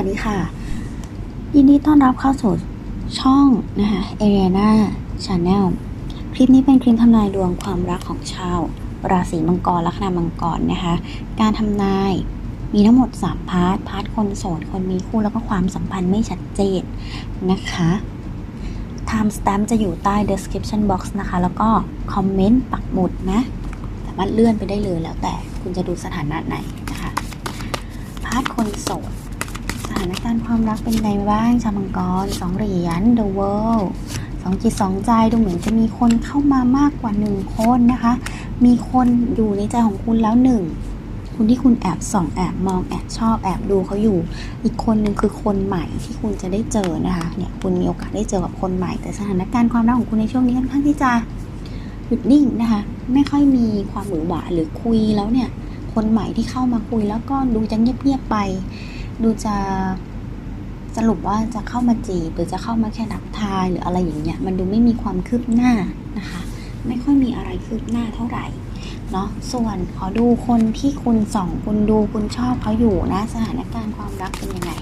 วัสดีค่ะ ยินดีต้อนรับเข้าสู่ช่องนะคะเอเรียนาชาแนลคลิปนี้เป็นคลิปทำนายดวงความรักของชาว ราศีมังกรลัคนามังกรนะคะ การทำนายมีทั้งหมด 3 พาร์ท พาร์ทคนโสด คนมีคู่แล้วก็ความสัมพันธ์ไม่ชัดเจนนะคะ time stamp จะอยู่ใต้ description box นะคะ แล้วก็คอมเมนต์ปักหมุดนะ สามารถเลื่อนไปได้เลยแล้วแต่คุณจะดูสถานะไหนนะคะ พาร์ทคนโสด ถานการณ์ความรักเป็นไงบ้างชาวมังกรสองเหรียญ The World สองจิตสองใจดูเหมือนจะมีคนเข้ามามากกว่าหนึ่งคนนะคะ มีคนอยู่ในใจของคุณแล้วหนึ่งคุณที่คุณแอบส่องแอบมองแอบชอบแอบดูเขาอยู่ อีกคนหนึ่งคือคนใหม่ที่คุณจะได้เจอนะคะเนี่ยคุณมีโอกาสได้เจอกับคนใหม่ แต่สถานการณ์ความรักของคุณในช่วงนี้ค่อนข้างที่จะหยุดนิ่งนะคะ ไม่ค่อยมีความหวือหวาหรือคุยแล้วเนี่ย คนใหม่ที่เข้ามาคุยแล้วก็ดูจะเงียบๆไป ดูจะสรุปว่าจะเข้ามาจีบหรือจะเข้ามาแค่ดักทายหรืออะไรอย่างเงี้ยมันดูไม่มีความคืบหน้านะคะ ไม่ค่อยมีอะไรคืบหน้าเท่าไหร่เนาะส่วนขอดูคนที่คุณส่องคุณดูคุณชอบเขาอยู่นะ สถานการณ์ความรักเป็นยังไง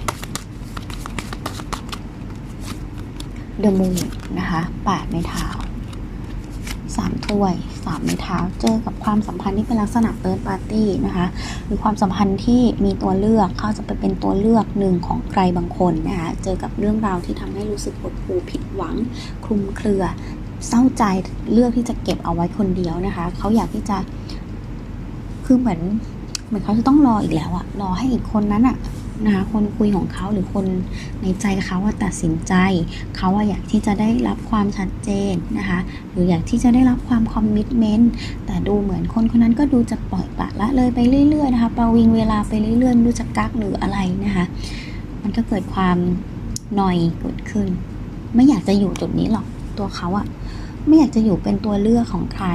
The Moon นะคะแปดไม้เท้า สามถ้วยสามไม้เท้าเจอกับความสัมพันธ์ที่เป็นลักษณะเติร์ดปาร์ตี้นะคะหรือความสัมพันธ์ที่มีตัวเลือกเขาจะไปเป็นตัวเลือกหนึ่งของใครบางคนนะคะเจอกับเรื่องราวที่ทำให้รู้สึกหดหู่ผิดหวัง คลุมเครือ เศร้าใจเลือกที่จะเก็บเอาไว้คนเดียวนะคะเขาอยากที่จะคือเหมือนเหมือนเขาจะต้องรออีกแล้วอะรอให้อีกคนนั้นอะ นะคะคนคุยของเขาหรือคนในใจเขาว่าตัดสินใจ เขาอะอยากที่จะได้รับความชัดเจนนะคะหรืออยากที่จะได้รับความคอมมิชเมนต์แต่ดูเหมือนคนคนนั้นก็ดูจะปล่อยปละละเลยไปเรื่อยๆนะคะประวิงเวลาไปเรื่อยๆไม่รู้จะกักหรืออะไรนะคะมันก็เกิดความหน่อยเกิดขึ้น ไม่อยากจะอยู่จุดนี้หรอกตัวเขาอะไม่อยากจะอยู่เป็นตัวเลือกของใคร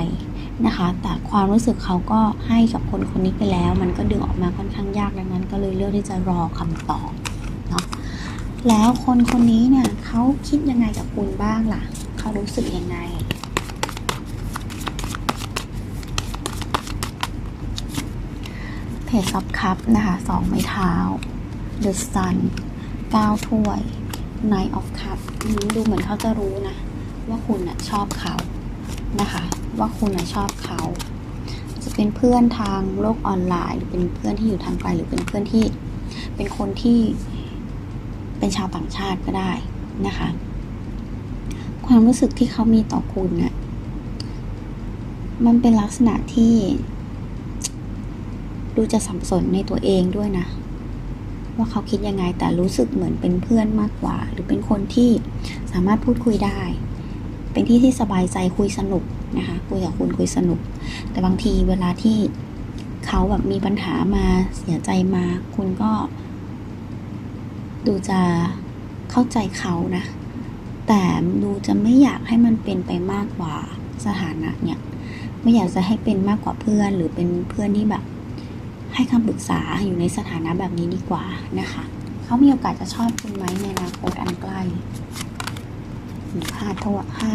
นะคะ แต่ความรู้สึกเขาก็ให้กับคนคนนี้ไปแล้ว มันก็ดึงออกมาค่อนข้างยากดังนั้น ก็เลยเลือกที่จะรอคำตอบเนาะแล้วคนคนนี้เนี่ยเขาคิดยังไงกับคุณบ้างล่ะเขารู้สึกยังไงเพจซับคัพนะคะสองไม้เท้า The Sun เก้าถ้วย Knight of Cup อืมดูเหมือนเขาจะรู้นะ ว่าคุณนะชอบเขานะคะ ว่าคุณชอบเขา จะเป็นเพื่อนทางโลกออนไลน์ หรือเป็นเพื่อนที่อยู่ทางไกลหรือเป็นเพื่อนที่เป็นคนที่เป็นชาวต่างชาติก็ได้นะคะ ความรู้สึกที่เขามีต่อคุณน่ะมันเป็นลักษณะที่ดูจะสับสนในตัวเองด้วยนะ ว่าเขาคิดยังไงแต่รู้สึกเหมือนเป็นเพื่อนมากกว่า หรือเป็นคนที่สามารถพูดคุยได้ เป็นที่ที่สบายใจคุยสนุกนะคะคุยกับคุณคุยสนุก แต่บางทีเวลาที่เขาแบบมีปัญหามาเสียใจมา คุณก็ ดูจะเข้าใจเขานะ แต่ดูจะไม่อยากให้มันเป็นไปมากกว่าสถานะเนี่ย ไม่อยากจะให้เป็นมากกว่าเพื่อน หรือเป็นเพื่อนที่แบบ ให้คำปรึกษาอยู่ในสถานะแบบนี้ดีกว่านะคะ เขามีโอกาสจะชอบคุณไหมในอนาคตอันใกล้ ห้าโทษห้า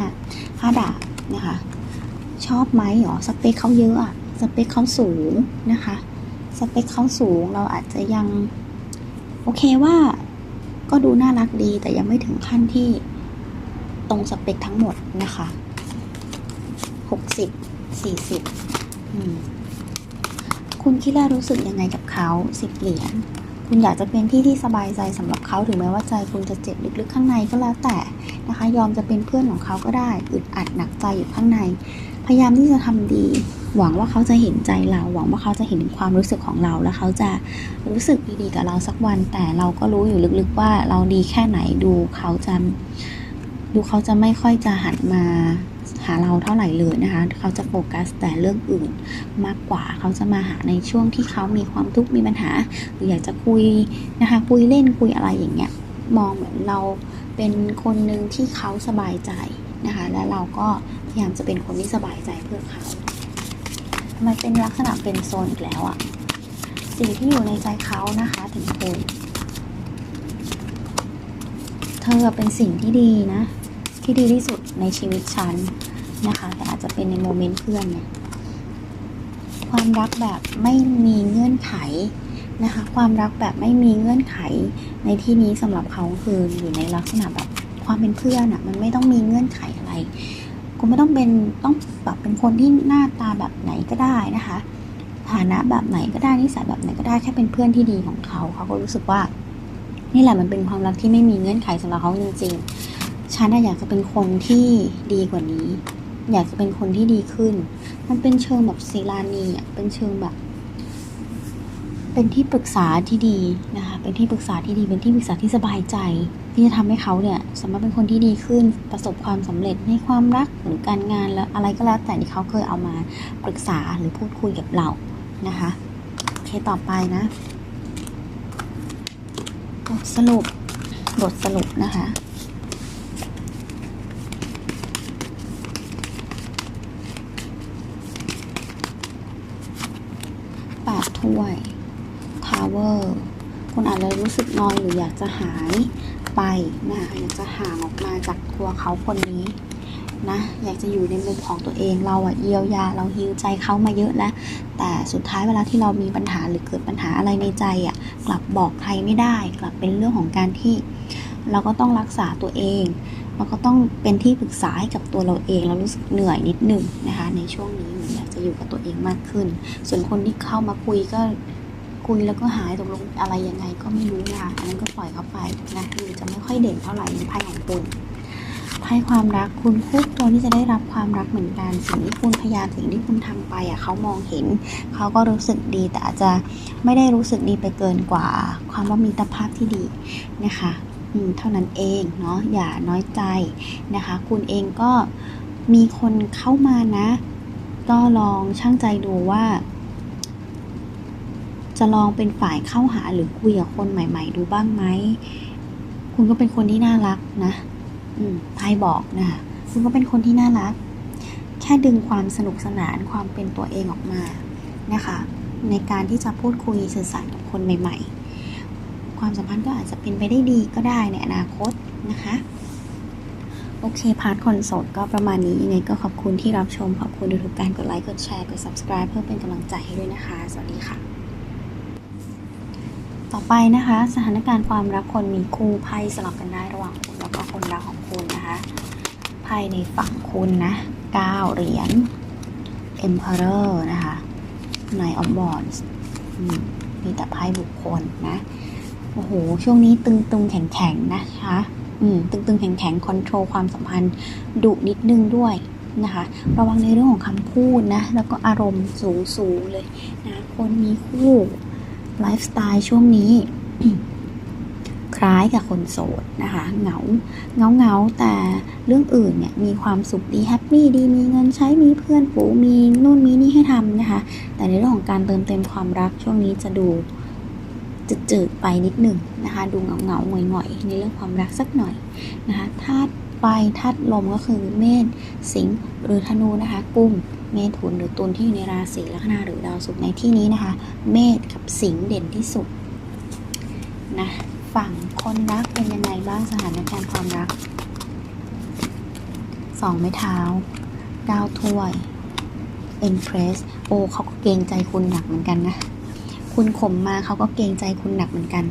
ห้าดาบนะคะ ชอบไหมหรอสเปคเขาเยอะอะสเปคเขาสูงนะคะ สเปคเขาสูงเราอาจจะยัง โอเคว่า ก็ดูน่ารักดีแต่ยังไม่ถึงขั้นที่ตรงสเปคทั้งหมดนะคะหกสิบสี่สิบคุณคิดและรู้สึกยังไงกับเขาสิบเหรียญคุณอยากจะเป็นที่ที่สบายใจสำหรับเขาถึงแม้ว่าใจคุณจะเจ็บลึกๆข้างในก็แล้วแต่ นะคะ ยอมจะเป็นเพื่อนของเขาก็ได้อึดอัดหนักใจอยู่ข้างใน พยายามที่จะทำดี หวังว่าเขาจะเห็นใจเรา หวังว่าเขาจะเห็นความรู้สึกของเรา แล้วเขาจะรู้สึกดีๆกับเราสักวัน แต่เราก็รู้อยู่ลึกๆว่าเราดีแค่ไหนดูเขาจะดูเขาจะไม่ค่อยจะหันมาหาเราเท่าไหร่เลยนะคะ เขาจะโฟกัสแต่เรื่องอื่นมากกว่า เขาจะมาหาในช่วงที่เขามีความทุกข์มีปัญหาหรืออยากจะคุยนะคะ คุยเล่นคุยอะไรอย่างเงี้ย มองเหมือนเราเป็นคนหนึ่งที่เขาสบายใจนะคะ และเราก็พยายามจะเป็นคนที่สบายใจเพื่อเขาทำไมเป็นลักษณะเป็นโซนอีกแล้วอะสิ่งที่อยู่ในใจเขานะคะถึงคุณเธอเป็นสิ่งที่ดีนะ ที่ดีที่สุดในชีวิตฉันนะคะ แต่อาจจะเป็นในโมเมนต์เพื่อนเนี่ยความรักแบบไม่มีเงื่อนไข นะคะ ความรักแบบไม่มีเงื่อนไข ในที่นี้สำหรับเขาคืออยู่ในลักษณะแบบความเป็นเพื่อนอะมันไม่ต้องมีเงื่อนไขอะไรคุณไม่ต้องเป็นต้องแบบเป็นคนที่หน้าตาแบบไหนก็ได้นะคะฐานะแบบไหนก็ได้นิสัยแบบไหนก็ได้แค่เป็นเพื่อนที่ดีของเขาเขาก็รู้สึกว่า นี่แหละมันเป็นความรักที่ไม่มีเงื่อนไขสำหรับเขาจริงๆฉันอยากจะเป็นคนที่ดีกว่านี้ อยากจะเป็นคนที่ดีขึ้น มันเป็นเชิงแบบศิลานีอะเป็นเชิงแบบ เป็นที่ปรึกษาที่ดีนะคะเป็นที่ปรึกษาที่ดีเป็นที่ปรึกษาที่สบายใจ ที่จะทำให้เขาเนี่ยสามารถเป็นคนที่ดีขึ้นประสบความสำเร็จในความรักหรือการงานแล้วอะไรก็แล้วแต่ที่เขาเคยเอามาปรึกษาหรือพูดคุยกับเรานะคะโอเคต่อไปนะบทสรุปบทสรุปนะคะ แปดถ้วย ทาวเวอร์ คุณอาจจะ รู้สึกนอยหรืออยากจะหายไปนะคะอยากจะห่างออกมาจากตัวเขาคนนี้นะอยากจะอยู่ในมุมของตัวเองเราอะเยียวยาเราฮิวใจเขามาเยอะแล้ว แต่สุดท้ายเวลาที่เรามีปัญหาหรือเกิดปัญหาอะไรในใจอะกลับบอกใครไม่ได้ กลับเป็นเรื่องของการที่ เราก็ต้องรักษาตัวเองเราก็ต้องเป็นที่ปรึกษาให้กับตัวเราเอง เรารู้สึกเหนื่อยนิดหนึ่งนะคะ ในช่วงนี้เหมือนอยากจะอยู่กับตัวเองมากขึ้น ส่วนคนที่เข้ามาคุยก็ คุยแล้วก็หายตกลงอะไรยังไงก็ไม่รู้นะคะอันนั้นก็ปล่อยเขาไปนะคือจะไม่ค่อยเด่นเท่าไหร่ในไพ่ของคุณไพ่ความรักคุณคู่ควที่จะได้รับความรักเหมือนกันสิ่งที่คุณพยายามสิ่งที่คุณทำไปอะเขามองเห็นเขาก็รู้สึกดีแต่อาจจะไม่ได้รู้สึกดีไปเกินกว่า ความว่ามีตภาพที่ดีนะคะอืมเท่านั้นเองเนาะอย่าน้อยใจนะคะ คุณเองก็มีคนเข้ามานะ ก็ลองช่างใจดูว่า จะลองเป็นฝ่ายเข้าหาหรือคุยกับคนใหม่ ๆ ดูบ้างไหม คุณก็เป็นคนที่น่ารักนะ อืมไพ่บอกนะคะคุณก็เป็นคนที่น่ารัก แค่ดึงความสนุกสนานความเป็นตัวเองออกมานะคะ ในการที่จะพูดคุยสื่อสารกับคนใหม่ ๆ ความสัมพันธ์ก็อาจจะเป็นไปได้ดีก็ได้ในอนาคตนะคะโอเค พาร์ทคอนโซลก็ประมาณนี้ยังไงก็ขอบคุณที่รับชม ขอบคุณทุกการกดไลค์ กดแชร์ กด subscribe เพื่อเป็นกำลังใจให้ด้วยนะคะ สวัสดีค่ะ ต่อไปนะคะ สถานการณ์ความรักคนมีคู่ไพ่สลับกันได้ระหว่างคุณแล้วก็คนรักของคุณนะคะไพ่ในฝั่งคุณนะ9เหรียญ Emperor นะคะ Knight of Wands อืมมีแต่ไพ่บุคคลนะโอ้โห ช่วงนี้ตึงๆแข็งๆนะคะอืมตึงๆแข็งๆคอนโทรลความสัมพันธ์ดุนิดนึงด้วยนะคะ ระวังในเรื่องของคำพูดนะ แล้วก็อารมณ์สูงๆเลยนะ คนมีคู่ ไลฟ์สไตล์ช่วงนี้ คล้ายกับคนโสดนะคะ เหงาเงาเงาแต่เรื่องอื่นเนี่ยมีความสุขดีแฮปปี้ดีมีเงินใช้มีเพื่อนฝูงมีนู่นมีนี่ให้ทำนะคะ แต่ในเรื่องของการเติมเต็มความรักช่วงนี้จะดูจืดๆไปนิดหนึ่งนะคะ ดูเงาเงาๆหงอยๆในเรื่องความรักสักหน่อยนะคะธาตุ ไฟธาตุลมก็คือเมษสิงห์หรือธนูนะคะกุ้งเมถุนหรือตุลที่อยู่ในราศีลัคนาหรือดาวศุกร์ในที่นี้นะคะ เมษกับสิงห์เด่นที่สุดนะฝั่งคนรักเป็นยังไงบ้างสถานการณ์ความรักสองไม้เท้าเก้าถ้วย Empress โอเขาก็เกรงใจคุณหนักเหมือนกันนะ คุณข่มมาเขาก็เกรงใจคุณหนักเหมือนกัน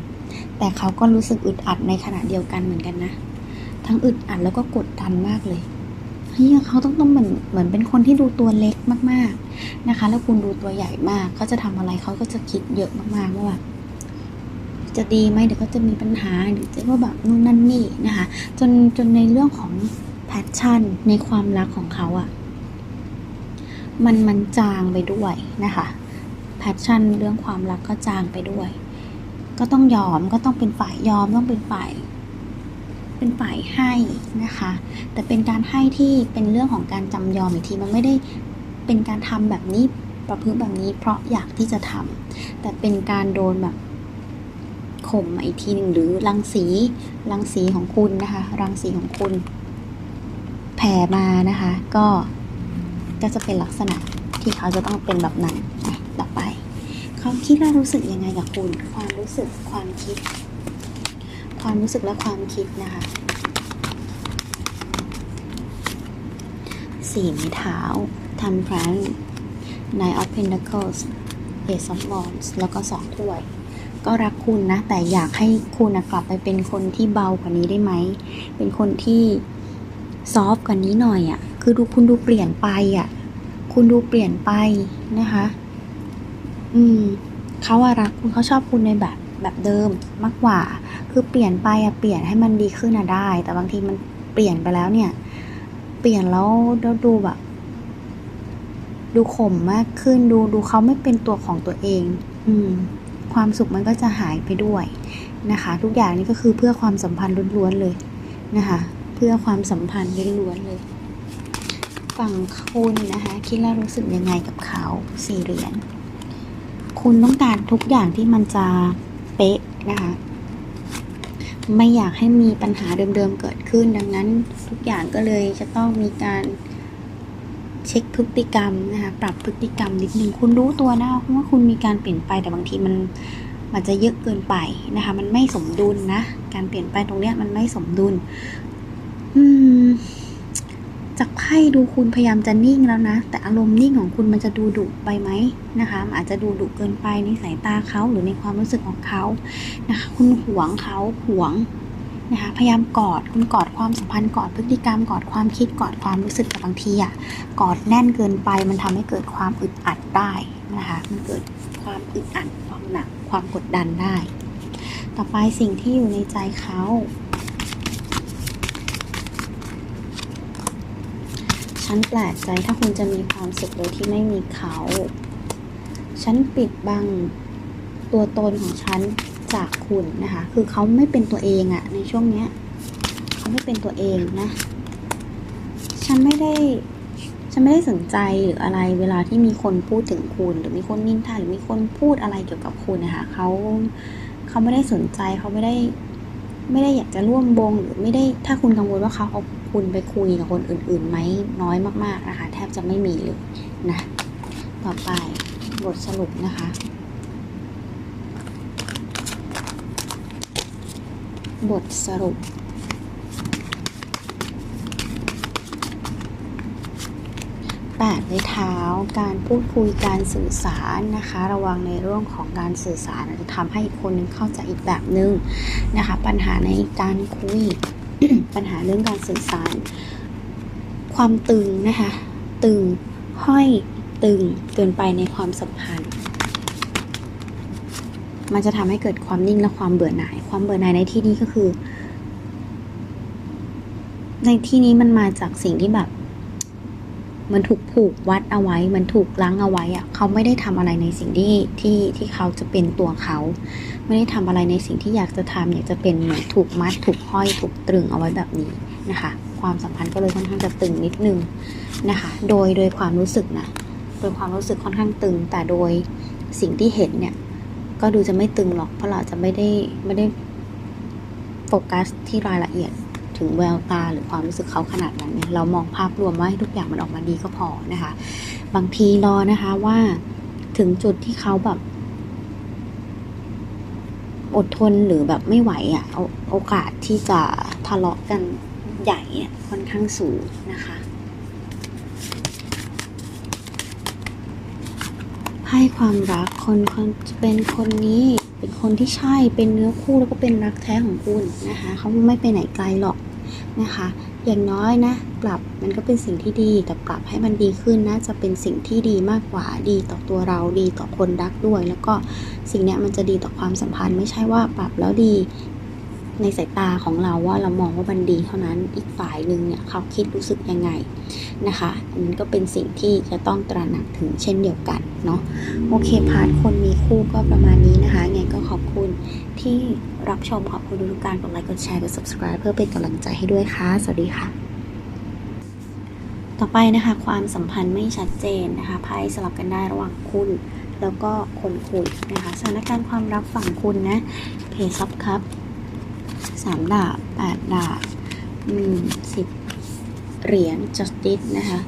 แต่เขาก็รู้สึกอึดอัดในขณะเดียวกันเหมือนกันนะ ทั้งอึดอัดแล้วก็กดดันมากเลยเฮ้ยเขาต้องต้องเหมือนเหมือนเป็นคนที่ดูตัวเล็กมากๆนะคะ แล้วคุณดูตัวใหญ่มากเขาจะทำอะไรเขาก็จะคิดเยอะมากๆว่าแบบจะดีไหมเดี๋ยวก็จะมีปัญหาหรือจะว่าแบบนู่นนั่นนี่นะคะ จนจนในเรื่องของแพชชั่นในความรักของเขาอะมันมันจางไปด้วยนะคะแพชชั่นเรื่องความรักก็จางไปด้วย ก็ต้องยอมก็ต้องเป็นฝ่ายยอมต้องเป็นฝ่าย เป็นฝ่ายให้นะคะ แต่เป็นการให้ที่เป็นเรื่องของการจำยอมอีกทีมันไม่ได้เป็นการทำแบบนี้ประพฤติแบบนี้เพราะอยากที่จะทำแต่เป็นการโดนแบบข่มอีกทีหนึ่งหรือรังสีรังสีของคุณนะคะ รังสีของคุณ แผ่มานะคะ ก็ก็จะเป็นลักษณะที่เขาจะต้องเป็นแบบนั้นต่อไป เขาคิดและรู้สึกยังไงกับคุณ ความรู้สึกความคิด ความรู้สึกและความคิดนะคะสี่ไม้เท้าทำพรัน Nine of Pentacles Ace of Wands แล้วก็สองถ้วย ก็รักคุณนะ แต่อยากให้คุณนะกลับไปเป็นคนที่เบากว่านี้ได้ไหม เป็นคนที่ซอฟกว่านี้หน่อยอะ่ะ คือดูคุณดูเปลี่ยนไปอะ่ะ คุณดูเปลี่ยนไปนะคะ อืม เขาอะรักคุณเขาชอบคุณในแบบแบบเดิมมากกว่า คือเปลี่ยนไปอะเปลี่ยนให้มันดีขึ้นอะได้ แต่บางทีมันเปลี่ยนไปแล้วเนี่ย เปลี่ยนแล้วแล้วดูแบบ ดูข่มมากขึ้นดูดูเขาไม่เป็นตัวของตัวเอง อืม ความสุขมันก็จะหายไปด้วยนะคะ ทุกอย่างนี่ก็คือเพื่อความสัมพันธ์ล้วนๆเลยนะคะ เพื่อความสัมพันธ์ล้วนๆเลยฝั่งคุณนะคะ คิดแล้วรู้สึกยังไงกับเขาสี่เหรียญคุณต้องการทุกอย่างที่มันจะเป๊ะนะคะ ไม่อยากให้มีปัญหาเดิมๆเกิดขึ้น ดังนั้นทุกอย่างก็เลยจะต้องมีการเช็คพฤติกรรมนะคะปรับพฤติกรรมนิดนึงคุณรู้ตัวนะว่าคุณมีการเปลี่ยนไปแต่บางทีมันมันจะเยอะเกินไปนะคะ มันไม่สมดุลนะ การเปลี่ยนไปตรงเนี้ยมันไม่สมดุล อืม ไพ่ดูคุณพยายามจะนิ่งแล้วนะ แต่อารมณ์นิ่งของคุณมันจะดูดุไปไหมนะคะอาจจะดูดุเกินไปในสายตาเขาหรือในความรู้สึกของเขานะคะคุณหวงเขาหวงนะคะพยายามกอดคุณกอดความสัมพันธ์กอดพฤติกรรมกอดความคิดกอดความรู้สึกแต่บางทีอะกอดแน่นเกินไป มันทำให้เกิดความอึดอัดได้นะคะมันเกิดความอึดอัดความหนักความกดดันได้ ต่อไปสิ่งที่อยู่ในใจเขา ฉันแปลกใจถ้าคุณจะมีความสุขโดยที่ไม่มีเขา ฉันปิดบังตัวตนของฉันจากคุณนะคะ คือเขาไม่เป็นตัวเองอะในช่วงเนี้ยเขาไม่เป็นตัวเองนะ ฉันไม่ได้ ฉันไม่ได้สนใจหรืออะไรเวลาที่มีคนพูดถึงคุณ หรือมีคนนินทาหรือมีคนพูดอะไรเกี่ยวกับคุณนะคะเขาเขาไม่ได้สนใจเขาไม่ได้ ไม่ได้อยากจะร่วมวงหรือไม่ได้ถ้าคุณกังวลว่าเขาเอา คุณไปคุยกับคนอื่นๆไหมน้อยมากๆนะคะ แทบจะไม่มีเลยนะ ต่อไปบทสรุปนะคะ บทสรุป แปดในเท้าการพูดคุยการสื่อสารนะคะ ระวังในเรื่องของการสื่อสารจจะทำให้อีกคนนึงเข้าใจอีกแบบนึงนะคะ ปัญหาในการคุย ปัญหาเรื่องการสื่อสาร ความตึงนะคะ ตึงห้อยตึงเกินไปในความสัมพันธ์ มันจะทำให้เกิดความนิ่งและความเบื่อหน่าย ความเบื่อหน่ายในที่นี้ก็คือ ในที่นี้มันมาจากสิ่งที่แบบ มันถูกผูกวัดเอาไว้ มันถูกล้างเอาไว้อะเขาไม่ได้ทำอะไรในสิ่งที่ที่ที่เขาจะเป็นตัวเขา ไม่ได้ทำอะไรในสิ่งที่อยากจะทำอยากจะเป็นเหมือนถูกมัด ถูกห้อย ถูกตรึงเอาไว้แบบนี้นะคะ ความสัมพันธ์ก็เลยค่อนข้างจะตึงนิดนึงนะคะ โดยโดยความรู้สึกนะโดยความรู้สึกค่อนข้างตึง แต่โดยสิ่งที่เห็นเนี่ย ก็ดูจะไม่ตึงหรอก เพราะเราจะไม่ได้ไม่ได้โฟกัสที่รายละเอียด ถึงแววตาหรือความรู้สึกเขาขนาดนั้นเนี่ยเรามองภาพรวมว่าให้ทุกอย่างมันออกมาดีก็พอนะคะ บางทีรอนะคะว่าถึงจุดที่เขาแบบ อดทนหรือแบบไม่ไหวอะ่ะโอกาสที่จะทะเลาะกันใหญ่เนี่ยค่อนข้างสูงนะคะให้ความรักคนคนเป็นคนนี้เป็นคนที่ใช่เป็นเนื้อคู่แล้วก็เป็นรักแท้ของคุณนะคะเขาไม่ไปไหนไกลหรอก นะคะ อย่างน้อยนะปรับมันก็เป็นสิ่งที่ดี แต่ปรับให้มันดีขึ้นนะ จะเป็นสิ่งที่ดีมากกว่าดีต่อตัวเราดีต่อคนรักด้วย แล้วก็สิ่งนี้มันจะดีต่อความสัมพันธ์ ไม่ใช่ว่าปรับแล้วดี ในสายตาของเราว่าเรามองว่ามันดีเท่านั้นอีกฝ่ายหนึ่งเนี่ยเขาคิดรู้สึกยังไงนะคะอันนั้นก็เป็นสิ่งที่จะต้องตระหนักถึงเช่นเดียวกันเนาะโอเคพาร์ทคนมีคู่ก็ประมาณนี้นะคะไงก็ขอบคุณที่รับชมขอบคุณทุกการกดไลค์กดแชร์กด subscribe เพื่อเป็นกำลังใจให้ด้วยค่ะสวัสดีค่ะ ต่อไปนะคะความสัมพันธ์ไม่ชัดเจนนะคะไพ่สลับกันได้ระหว่างคุณแล้วก็คนคุยนะคะสถานการณ์ความรักฝั่งคุณนะเพย์ซับครับ สามดาบแปดดาบอืมสิบเหรียญ justice นะคะ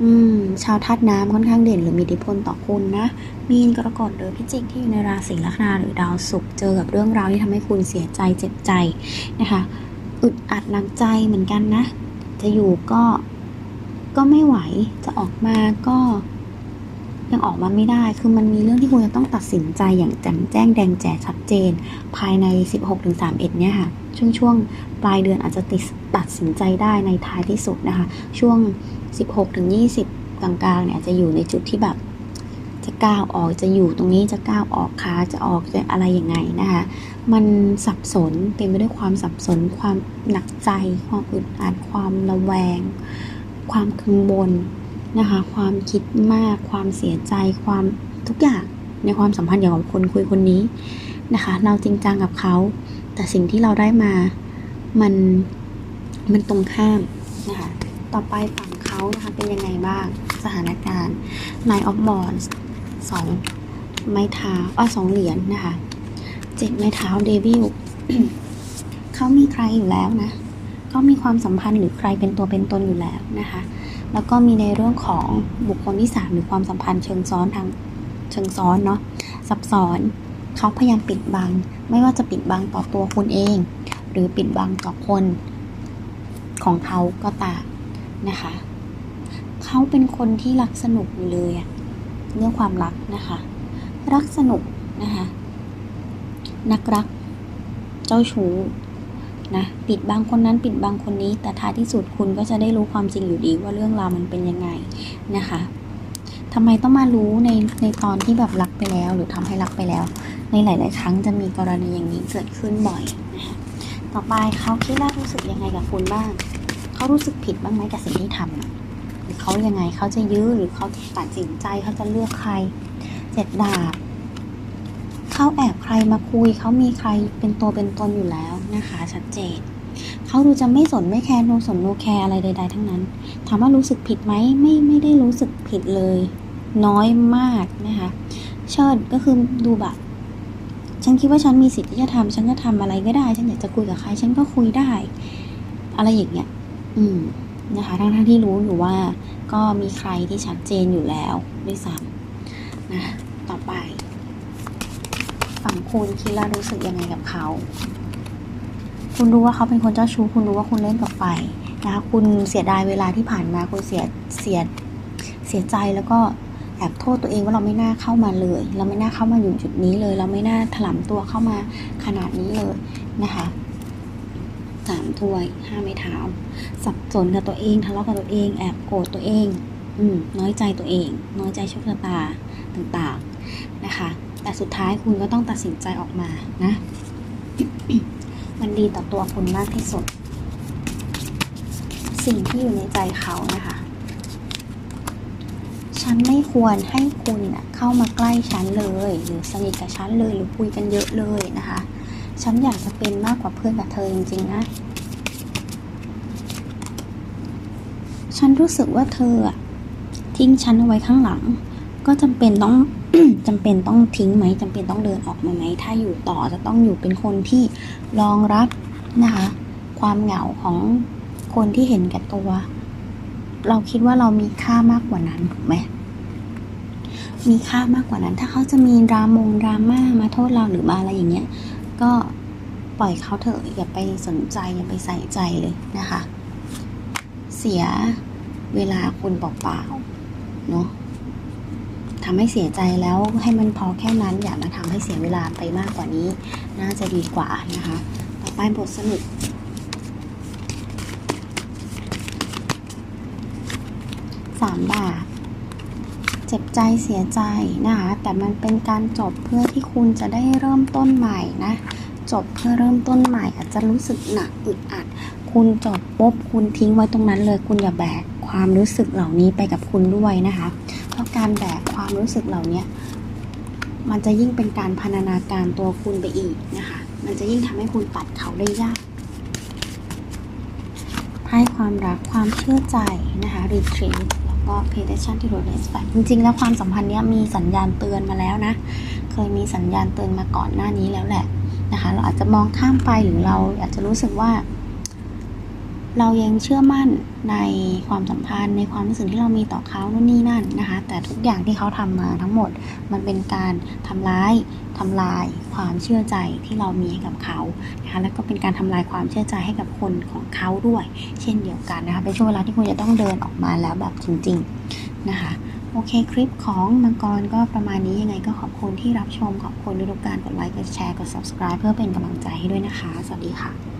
อืมชาวธาตุน้ำค่อนข้างเด่นหรือมีอิทธิพลต่อคุณนะ มีนกรกฎหรือพิจิกที่อยู่ในราศีลัคนาหรือดาวศุกร์เจอกับเรื่องราวที่ทำให้คุณเสียใจเจ็บใจนะคะอึดอัดหนักใจเหมือนกันนะ จะอยู่ก็ก็ไม่ไหวจะออกมาก็ยังออกมาไม่ได้ คือมันมีเรื่องที่คุณจะต้องตัดสินใจอย่างแจ่มแจ้งแดงแจ๋ชัดเจน ภายใน 16-31 เนี่ยค่ะ ช่วงช่วงปลายเดือนอาจจะติดตัดสินใจได้ในท้ายที่สุดนะคะ ช่วง 16-20 กลางๆเนี่ยอาจจะอยู่ในจุดที่แบบจะก้าวออกจะอยู่ตรงนี้จะก้าวออกขาจะออกจะอะไรยังไงนะคะ มันสับสนเต็มไปด้วยความสับสน ความหนักใจ ความอึดอัดความระแวง ความกังวลนะคะ ความคิดมาก ความเสียใจ ความทุกอย่างในความสัมพันธ์อย่างกับคนคุยคนนี้นะคะ เราจริงจังกับเขา แต่สิ่งที่เราได้มามันมันตรงข้ามนะคะต่อไปฝั่งเขานะคะเป็นยังไงบ้างสถานการณ์ Nine of Wands สองไม้เท้าอะสองเหรียญนะคะเจ็ดไม้เท้าเดวิลเขามีใครอยู่แล้วนะเขามีความสัมพันธ์หรือใครเป็นตัวเป็นตนอยู่แล้วนะคะแล้วก็มีในเรื่องของบุคคลที่สามหรือความสัมพันธ์เชิงซ้อนทางเชิงซ้อนเนาะซับซ้อน เขาพยายามปิดบัง ไม่ว่าจะปิดบังต่อตัวคุณเอง หรือปิดบังต่อคนของเขาก็ตามนะคะ เขาเป็นคนที่รักสนุกอยู่เลยเรื่องความรักนะคะ รักสนุกนะคะ นักรัก เจ้าชู้นะปิดบังคนนั้นปิดบังคนนี้ แต่ท้ายที่สุดคุณก็จะได้รู้ความจริงอยู่ดีว่าเรื่องราวมันเป็นยังไงนะคะทำไมต้องมารู้ในในตอนที่แบบรักไปแล้ว หรือทำให้รักไปแล้ว ในหลาย ๆ ครั้งจะมีกรณีอย่างนี้เกิดขึ้นบ่อยนะคะต่อไปเขาคิดว่ารู้สึกยังไงกับคุณบ้าง เขารู้สึกผิดบ้างไหมกับสิ่งที่ทำหรือเขายังไงเขาจะยื้อหรือเขาตัดสินใจเขาจะเลือกใคร เจ็ดดาบเขาแอบใครมาคุยเขามีใครเป็นตัวเป็นตนอยู่แล้วนะคะ ชัดเจนเขาดูจะไม่สนไม่แคร์โนสนโนแคร์อะไรใด ๆ ทั้งนั้น ถามว่ารู้สึกผิดไหมไม่ไม่ได้รู้สึกผิดเลย น้อยมากนะคะ เชิดก็คือดูแบบ ฉันคิดว่าฉันมีสิทธิ์ที่จะทำฉันจะทำอะไรก็ได้ ฉันอยากจะคุยกับใคร ฉันก็คุยได้ อะไรอย่างเงี้ย อืมนะคะ ทั้งทั้งที่รู้อยู่ว่า ก็มีใครที่ชัดเจนอยู่แล้วด้วยซ้ำนะ ต่อไป ฝั่งคุณคิดแล้วรู้สึกยังไงกับเขา คุณรู้ว่าเขาเป็นคนเจ้าชู้ คุณรู้ว่าคุณเล่นกับไฟนะคะ คุณเสียดายเวลาที่ผ่านมา คุณเสีย เสีย เสียใจแล้วก็ แอบโทษตัวเองว่าเราไม่น่าเข้ามาเลย เราไม่น่าเข้ามาอยู่จุดนี้เลย เราไม่น่าถลำตัวเข้ามาขนาดนี้เลยนะคะสามถ้วยห้าไม้เท้าสับสนกับตัวเองทะเลาะกับตัวเอง แอบโกรธตัวเอง อืมน้อยใจตัวเอง น้อยใจโชคชะตาต่างๆนะคะ แต่สุดท้ายคุณก็ต้องตัดสินใจออกมานะ มันดีต่อตัวคุณมากที่สุด สิ่งที่อยู่ในใจเขานะคะ ฉันไม่ควรให้คุณเข้ามาใกล้ฉันเลย หรือสนิทกับฉันเลยหรือคุยกันเยอะเลยนะคะ ฉันอยากจะเป็นมากกว่าเพื่อนกับเธอจริงๆนะ ฉันรู้สึกว่าเธอทิ้งฉันเอาไว้ข้างหลัง ก็จำเป็นต้องจำเป็นต้องทิ้งไหมจำเป็นต้องเดินออกมาไหม ถ้าอยู่ต่อจะต้องอยู่เป็นคนที่รองรับนะคะ ความเหงาของคนที่เห็นแก่ตัว เราคิดว่าเรามีค่ามากกว่านั้นถูกไหม มีค่ามากกว่านั้น ถ้าเขาจะมีดรามงดราม่ามาโทษเราหรือมาอะไรอย่างเงี้ย ก็ปล่อยเขาเถอะอย่าไปสนใจอย่าไปใส่ใจเลยนะคะ เสียเวลาคุณเปล่าๆเนาะทำให้เสียใจแล้วให้มันพอแค่นั้นอย่ามาทำให้เสียเวลาไปมากกว่านี้ น่าจะดีกว่านะคะ ต่อไปบทสรุปสามบาท เจ็บใจเสียใจนะคะแต่มันเป็นการจบเพื่อที่คุณจะได้เริ่มต้นใหม่นะ จบเพื่อเริ่มต้นใหม่ อาจจะรู้สึกหนักอึดอัด คุณจบปุ๊บคุณทิ้งไว้ตรงนั้นเลยคุณอย่าแบกความรู้สึกเหล่านี้ไปกับคุณด้วยนะคะ เพราะการแบกความรู้สึกเหล่านี้มันจะยิ่งเป็นการพันธนาการตัวคุณไปอีกนะคะ มันจะยิ่งทำให้คุณตัดเขาได้ยากให้ความรักความเชื่อใจนะคะ retreat ก็ pay attention to the respect จริง ๆ แล้วความสัมพันธ์เนี้ยมีสัญญาณเตือนมาแล้วนะ เคยมีสัญญาณเตือนมาก่อนหน้านี้แล้วแหละนะคะ เราอาจจะมองข้ามไปหรือเราอาจจะรู้สึกว่า เรายังเชื่อมั่นในความสัมพันธ์ในความรู้สึกที่เรามีต่อเขาโน่นนี่นั่นนะคะ แต่ทุกอย่างที่เขาทำมาทั้งหมด มันเป็นการทำร้ายทำลายความเชื่อใจที่เรามีให้กับเขานะคะแล้วก็เป็นการทำลายความเชื่อใจให้กับคนของเขาด้วย เช่นเดียวกันนะคะเป็นช่วงเวลาที่คุณจะต้องเดินออกมาแล้วแบบจริง ๆนะคะโอเค คลิปของมังกรก็ประมาณนี้ยังไงก็ขอบคุณที่รับชม ขอบคุณทุกการกดไลค์กดแชร์กด subscribe เพื่อเป็นกำลังใจให้ด้วยนะคะ สวัสดีค่ะ